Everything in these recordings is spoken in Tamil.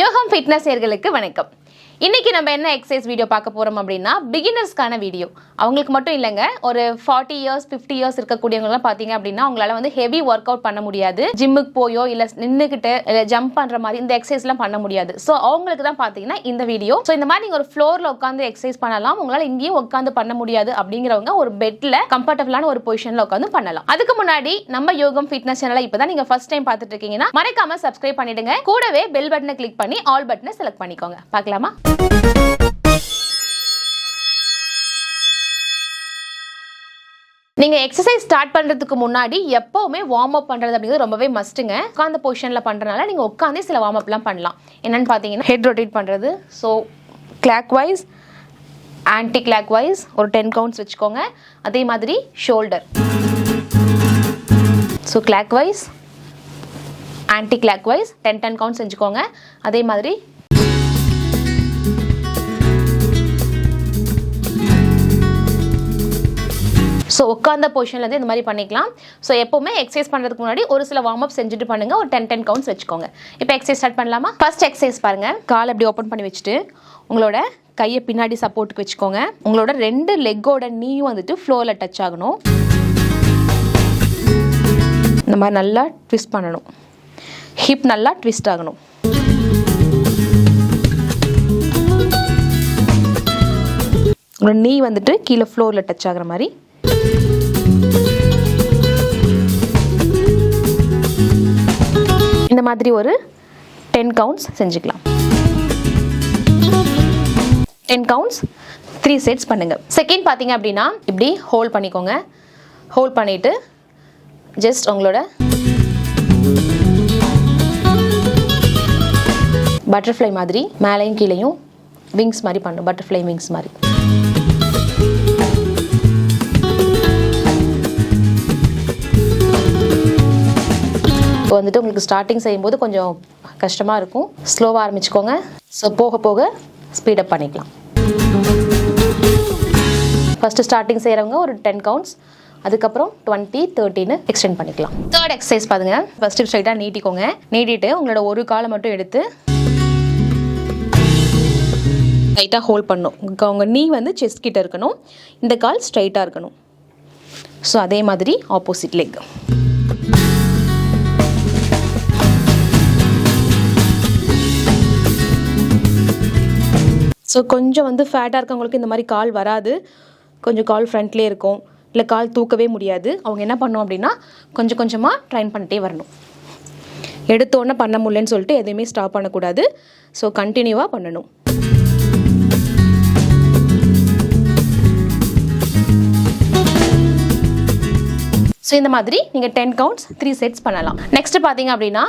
யோகம் ஃபிட்னஸ் நேர்களுக்கு வணக்கம். இன்றைக்கி நம்ம என்ன எக்ஸசைஸ் வீடியோ பார்க்க போகிறோம் அப்படின்னா பிகினர்ஸ்க்கான வீடியோ அவங்களுக்கு மட்டும் இல்லைங்க ஒரு ஃபார்ட்டி இயர்ஸ் ஃபிஃப்டி இயர்ஸ் இருக்கக்கூடியவங்கலாம் பார்த்தீங்க அப்படின்னா அவங்களால வந்து ஹெவி ஒர்க் அவுட் பண்ண முடியாது. ஜிம்முக்கு போயோ இல்லை நின்றுக்கிட்டு இல்லை ஜம்ப் பண்ணுற மாதிரி இந்த எக்ஸசைஸ்லாம் பண்ண முடியாது. ஸோ அவங்களுக்கு தான் பார்த்தீங்கன்னா இந்த வீடியோ ஸோ இந்த மாதிரி நீங்கள் ஒரு ஃப்ளோரில் உட்காந்து எக்ஸசைஸ் பண்ணலாம். உங்களால் இங்கேயும் உட்காந்து பண்ண முடியாது அப்படிங்கிறவங்க ஒரு பெட்டில் கம்ஃபர்டபுளான ஒரு பொசிஷனில் உட்காந்து பண்ணலாம். அதுக்கு முன்னாடி நம்ம யோகம் ஃபிட்னஸ் சேனலை இப்போ தான் நீங்கள் ஃபர்ஸ்ட் டைம் பார்த்துட்டு இருக்கீங்கன்னா மறக்காம சப்ஸ்கிரைப் பண்ணிடுங்க. கூடவே பெல் பட்டனை கிளிக் பண்ணி ஆல் பட்டனை செலக்ட் பண்ணிக்கோங்க. பார்க்கலாமா? நீங்க எக்ஸசைஸ் ஸ்டார்ட் பண்றதுக்கு முன்னாடி எப்பவுமே வார்ம் அப் பண்றது அப்படிங்கிறது ரொம்பவே மஸ்ட்டுங்க உட்காந்த பொசிஷன்ல பண்றதுனால நீங்க உட்காந்தே சில வார்ம் அப்லாம் பண்ணலாம். என்னன்னு பார்த்தீங்கன்னா ஹெட் ரொட்டேட் பண்றது. So clockwise anticlockwise ஒரு டென் கவுண்ட்ஸ் வச்சுக்கோங்க. அதே மாதிரி shoulder so clockwise anticlockwise ten ten count செஞ்சுக்கோங்க. அதே மாதிரி உட்காந்த பொசிஷன்லேருந்து இந்த மாதிரி பண்ணிக்கலாம். ஸோ எப்போவுமே எக்ஸசைஸ் பண்ணுறதுக்கு முன்னாடி ஒரு சில வார்ம் அப் செஞ்சுட்டு பண்ணுங்க. ஒரு டென் டென் கவுண்ட்ஸ் வச்சுக்கோங்க. இப்போ எக்ஸசைஸ் ஸ்டார்ட் பண்ணலாமா? ஃபர்ஸ்ட் எக்ஸசைஸ் பாருங்கள் கால் அப்படி ஓப்பன் பண்ணி வச்சுட்டு உங்களோட கையை பின்னாடி சப்போர்ட்டுக்கு வச்சுக்கோங்க. உங்களோட ரெண்டு லெக்கோட நீயும் வந்துட்டு ஃப்ளோரில் டச் ஆகணும். இந்த மாதிரி நல்லா ட்விஸ்ட் பண்ணணும். ஹிப் நல்லா ட்விஸ்ட் ஆகணும். உங்களோட நீ வந்துட்டு கீழே ஃப்ளோரில் டச் ஆகிற மாதிரி இந்த மாதிரி ஒரு டென் கவுண்ட்ஸ் செஞ்சுக்கலாம். டென் கவுண்ட்ஸ் த்ரீ செட்ஸ் பண்ணுங்க. செகண்ட் பார்த்தீங்க அப்படின்னா இப்படி ஹோல்ட் பண்ணிக்கோங்க. ஹோல்ட் பண்ணிட்டு ஜஸ்ட் உங்களோட பட்டர்ஃப்ளை மாதிரி மேலேயும் கீழேயும் விங்ஸ் மாதிரி பண்ணும் பட்டர்ஃப்ளை விங்ஸ் மாதிரி. வந்துட்டு உங்களுக்கு ஸ்டார்டிங் செய்யும்போது கொஞ்சம் கஷ்டமாக இருக்கும். ஸ்லோவாக ஆரம்பிச்சுக்கோங்க. ஸோ போக போக ஸ்பீடப் பண்ணிக்கலாம். ஃபஸ்ட்டு ஸ்டார்டிங் செய்கிறவங்க ஒரு டென் கவுண்ட்ஸ் அதுக்கப்புறம் டுவெண்ட்டி தேர்ட்டின்னு எக்ஸ்டெண்ட் பண்ணிக்கலாம். தேர்ட் எக்ஸசைஸ் பாருங்க. ஃபஸ்ட்டு ஸ்ட்ரைட்டாக நீட்டிக்கோங்க. நீட்டிட்டு உங்களோட ஒரு காலை மட்டும் எடுத்து ஸ்ட்ரைட்டாக ஹோல்ட் பண்ணும். அவங்க உங்கள் நீ வந்து செஸ்ட் கிட்ட இருக்கணும். இந்த கால் ஸ்ட்ரைட்டாக இருக்கணும். ஸோ அதே மாதிரி ஆப்போசிட் லெக் ஸோ கொஞ்சம் வந்து ஃபேட்டாக இருக்கவங்களுக்கு இந்த மாதிரி கால் வராது. கொஞ்சம் கால் ஃப்ரண்ட்லேயே இருக்கும். இல்லை கால் தூக்கவே முடியாது. அவங்க என்ன பண்ணோம் அப்படின்னா கொஞ்சம் கொஞ்சமாக ட்ரைன் பண்ணிட்டே வரணும். எடுத்தோன்னே பண்ண முடியலன்னு சொல்லிட்டு எதையுமே ஸ்டாப் பண்ணக்கூடாது. ஸோ கண்டினியூவாக பண்ணணும். ஸோ இந்த மாதிரி நீங்கள் டென் கவுண்ட்ஸ் த்ரீ செட்ஸ் பண்ணலாம். நெக்ஸ்ட் பார்த்தீங்க அப்படின்னா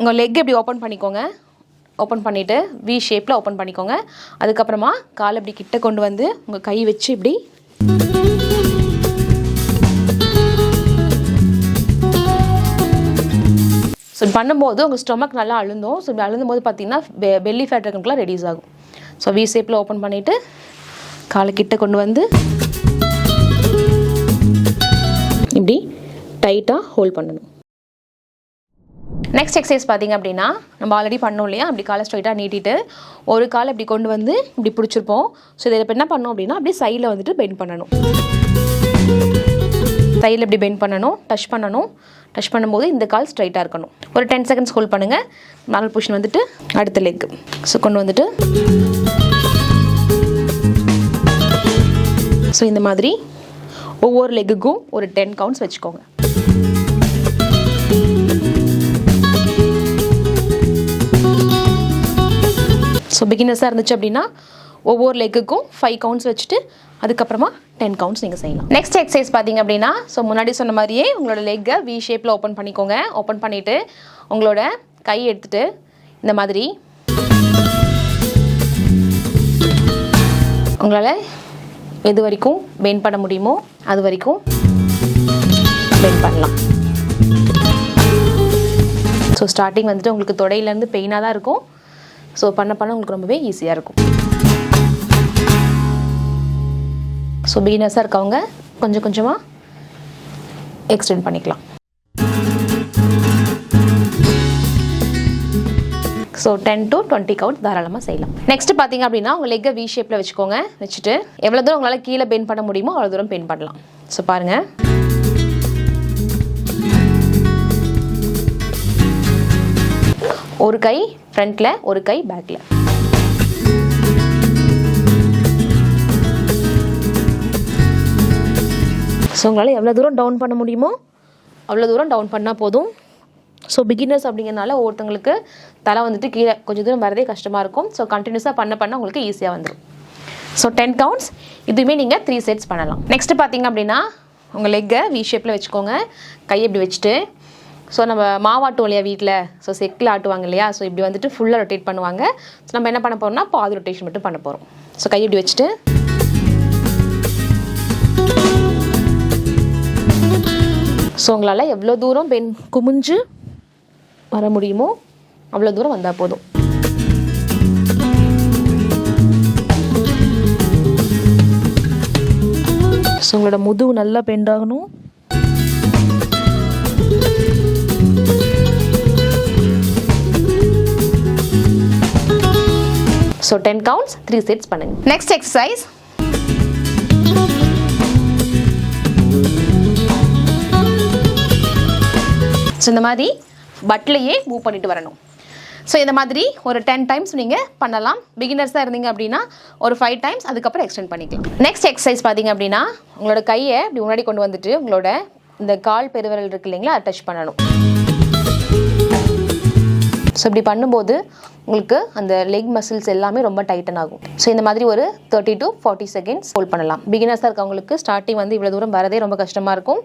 உங்கள் லெக் எப்படி ஓப்பன் பண்ணிக்கோங்க. ஓப்பன் பண்ணிவிட்டு வி ஷேப்பில் ஓப்பன் பண்ணிக்கோங்க. அதுக்கப்புறமா கால் இப்படி கிட்ட கொண்டு வந்து உங்கள் கை வச்சு இப்படி ஸோ பண்ணும்போது உங்கள் ஸ்டொமக் நல்லா அழுந்தோம். ஸோ இப்படி அழுந்தும் போது பார்த்தீங்கன்னா பெல்லி ஃபேட் இருக்கணுக்குலாம் ரெடியூஸ் ஆகும். ஸோ வி ஷேப்பில் ஓப்பன் பண்ணிவிட்டு காலை கிட்ட கொண்டு வந்து இப்படி டைட்டாக ஹோல்ட் பண்ணணும். நெக்ஸ்ட் எக்ஸசைஸ் பார்த்தீங்க அப்படின்னா நம்ம ஆல்ரெடி பண்ணோம் இல்லையா? அப்படி காலை ஸ்ட்ரைட்டாக நீட்டிட்டு ஒரு காலை இப்படி கொண்டு வந்து இப்படி பிடிச்சிருப்போம். ஸோ இதில் இப்போ என்ன பண்ணோம் அப்படின்னா அப்படி சைடில் வந்துட்டு பெயிண்ட் பண்ணணும். சைடில் இப்படி பெயிண்ட் பண்ணணும் டச் பண்ணணும். டச் பண்ணும்போது இந்த கால் ஸ்ட்ரைட்டாக இருக்கணும். ஒரு டென் செகண்ட்ஸ் ஹோல்ட் பண்ணுங்கள் நார்மல் பொசிஷன் வந்துட்டு அடுத்த லெக் ஸோ கொண்டு வந்துட்டு. ஸோ இந்த மாதிரி ஒவ்வொரு லெக்குக்கும் ஒரு டென் கவுண்ட்ஸ் வச்சுக்கோங்க. ஸோ பிகினர்ஸாக இருந்துச்சு அப்படின்னா ஒவ்வொரு லெக்குக்கும் ஃபைவ் கவுண்ட்ஸ் வச்சுட்டு அதுக்கப்புறமா டென் கவுண்ட்ஸ் நீங்கள் செய்யலாம். நெக்ஸ்ட் எக்ஸசைஸ் பார்த்தீங்க அப்படின்னா ஸோ முன்னாடி சொன்ன மாதிரியே உங்களோட லெக்கை வி ஷேப்பில் ஓப்பன் பண்ணிக்கோங்க. ஓப்பன் பண்ணிவிட்டு உங்களோட கை எடுத்துட்டு இந்த மாதிரி உங்களால் எது வரைக்கும் பெண்ட் பண்ண முடியுமோ அது வரைக்கும் பெண்ட் பண்ணலாம். ஸோ ஸ்டார்டிங் வந்துட்டு உங்களுக்கு தொடையிலேருந்து பெயினாக தான் இருக்கும். ஸோ பண்ண பண்ண உங்களுக்கு ரொம்பவே ஈஸியாக இருக்கும். ஸோ பிகினர்ஸாக இருக்கவங்க கொஞ்சம் கொஞ்சமாக எக்ஸ்டெண்ட் பண்ணிக்கலாம். So ten to twenty count தாராளமாக செய்யலாம். நெக்ஸ்ட் பார்த்தீங்க அப்படின்னா உங்கள் லெக்கை வி ஷேப்பில் வச்சுக்கோங்க. வச்சுட்டு எவ்வளோ தூரம் உங்களால் கீழே பெயிண்ட் பண்ண முடியுமோ அவ்வளோ தூரம் பெயின் பண்ணலாம். ஸோ பாருங்கள் ஒரு கை ஃப்ரண்ட்டில் ஒரு கை பேக்கில் ஸோ உங்களால் எவ்வளோ தூரம் டவுன் பண்ண முடியுமோ அவ்வளோ தூரம் டவுன் பண்ணால் போதும். ஸோ பிகினர்ஸ் அப்படிங்கிறனால ஒருத்தங்களுக்கு தலை வந்துட்டு கீழே கொஞ்சம் தூரம் வரதே கஷ்டமாக இருக்கும். ஸோ கண்டினியூஸாக பண்ண பண்ண உங்களுக்கு ஈஸியாக வந்துடும் ஸோ டென் கவுண்ட்ஸ் இதுவுமே நீங்கள் த்ரீ செட்ஸ் பண்ணலாம். நெக்ஸ்ட் பார்த்தீங்க அப்படின்னா உங்கள் லெக்கை வி ஷேப்பில் வச்சுக்கோங்க. கையை இப்படி வச்சுட்டு ஸோ நம்ம மாவாட்டும் இல்லையா வீட்டில் ஸோ செக்கில் ஆட்டுவாங்க இல்லையா? ஸோ இப்படி வந்துட்டு ஃபுல்லாக ரொட்டேட் பண்ணுவாங்க. ஸோ நம்ம என்ன பண்ண போகிறோம்னா பாதி ரொட்டேஷன் மட்டும் பண்ண போகிறோம் ஸோ கையை இப்படி வச்சுட்டு. ஸோ உங்களால் எவ்வளோ தூரம் பெண் குமிஞ்சு வர முடியுமோ அவ்வளோ தூரம் வந்தால் போதும். ஸோ உங்களோட முதுகு நல்லா பெண்டாகணும் so ten counts three sets பண்ணுங்க. நெக்ஸ்ட் எக்ஸசைஸ் ஸோ இந்த மாதிரி பட்லையே மூவ் பண்ணிட்டு வரணும். ஸோ இந்த மாதிரி ஒரு டென் டைம்ஸ் நீங்கள் பண்ணலாம். பிகினர்ஸாக இருந்தீங்க அப்படின்னா ஒரு ஃபைவ் டைம்ஸ் அதுக்கப்புறம் எக்ஸ்டெண்ட் பண்ணிக்கலாம். நெக்ஸ்ட் எக்ஸசைஸ் பார்த்தீங்க அப்படின்னா உங்களோட கையை இப்படி முன்னாடி கொண்டு வந்துட்டு உங்களோட இந்த கால் பெருவிரல் இருக்கு இல்லைங்களா அதை டச் பண்ணணும். ஸோ இப்படி பண்ணும்போது உங்களுக்கு அந்த லெக் மசில்ஸ் எல்லாமே ரொம்ப டைட்டன் ஆகும். ஸோ இந்த மாதிரி ஒரு thirty to forty seconds hold பண்ணலாம். பிகினர்ஸாக இருக்கவங்களுக்கு ஸ்டார்டிங் வந்து இவ்வளோ தூரம் வரதே ரொம்ப கஷ்டமாக இருக்கும்.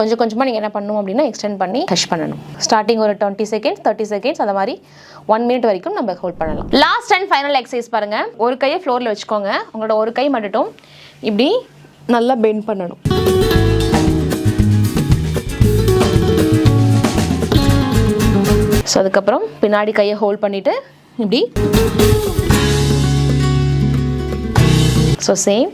கொஞ்சம் கொஞ்சமாக நீங்கள் என்ன பண்ணணும் அப்படின்னா எக்ஸ்டெண்ட் பண்ணி டச் பண்ணணும். ஸ்டார்டிங் ஒரு டுவெண்ட்டி செகண்ட்ஸ் தேர்ட்டி செகண்ட்ஸ் அந்த மாதிரி ஒன் மினிட் வரைக்கும் நம்ம ஹோல்ட் பண்ணலாம். லாஸ்ட் அண்ட் ஃபைனல் எக்ஸசைஸ் பாருங்கள் ஒரு கையை ஃப்ளோரில் வச்சுக்கோங்க. உங்களோட ஒரு கை மட்டும் இப்படி நல்லா பெண்ட் பண்ணணும். ஸோ அதுக்கப்புறம் பின்னாடி கையை ஹோல்ட் பண்ணிவிட்டு இப்படி. ஸோ சேம்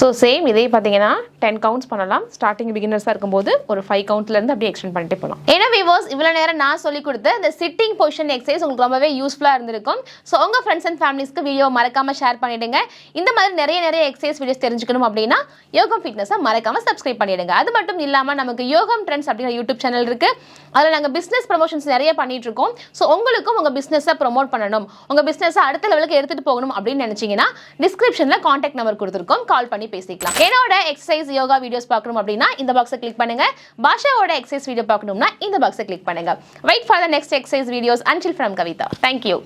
ஸோ சேம் இதே பார்த்தீங்கன்னா டென் கவுண்ட்ஸ் பண்ணலாம். ஸ்டார்டிங் பிகினர்ஸாக இருக்கும்போது ஒரு ஃபைவ் கவுண்ட்லேருந்து அப்படியே எக்ஸ்டெண்ட் பண்ணிட்டு போகலாம். ஏன்னா விவோஸ் இவ்வளோ நேரம் நான் சொல்லி கொடுத்த இந்த சிட்டிங் பொசிஷன் எக்ஸசைஸ் உங்களுக்கு ரொம்பவே யூஸ்ஃபுல்லாக இருந்திருக்கும். ஸோ உங்கள் ஃப்ரெண்ட்ஸ் அண்ட் ஃபேமிலிஸ்க்கு வீடியோ மறக்காமல் ஷேர் பண்ணிவிடுங்க இந்த மாதிரி நிறைய நிறைய எக்ஸசைஸ் வீடியோஸ் தெரிஞ்சுக்கணும் அப்படின்னா யோகம் ஃபிட்னஸை மறக்காமல் சப்ஸ்கிரைப் பண்ணிடுங்க. அது மட்டும் இல்லாமல் நமக்கு யோகம் ட்ரெண்ட்ஸ் அப்படிங்கிற யூடியூப் சேனல் இருக்குது அதில் நாங்கள் பிஸ்னஸ் ப்ரமோஷன்ஸ் நிறைய பண்ணிகிட்ருக்கோம் இருக்கோம். ஸோ உங்களுக்கும் உங்கள் பிஸ்னஸை ப்ரொமோட் பண்ணணும். உங்கள் பிஸ்னஸை அடுத்த லெவலுக்கு எடுத்துகிட்டு போகணும் அப்படின்னு நினச்சிங்கன்னா டிஸ்கிரிப்ஷனில் காண்டாக்ட் நம்பர் கொடுத்துருக்கோம். கால் பண்ணி பேசிக்கலாம். என்னோட எக்ஸசைஸ் யோகா வீடியோஸ் பார்க்கணும் அப்படின்னா இந்த பாக்ஸை கிளிக் பண்ணுங்க. பாஷாவோட எக்ஸசைஸ் வீடியோ பார்க்கணும்னா இந்த பாக்ஸை கிளிக் பண்ணுங்க. Wait for the next exercise videos until from Kavitha thank you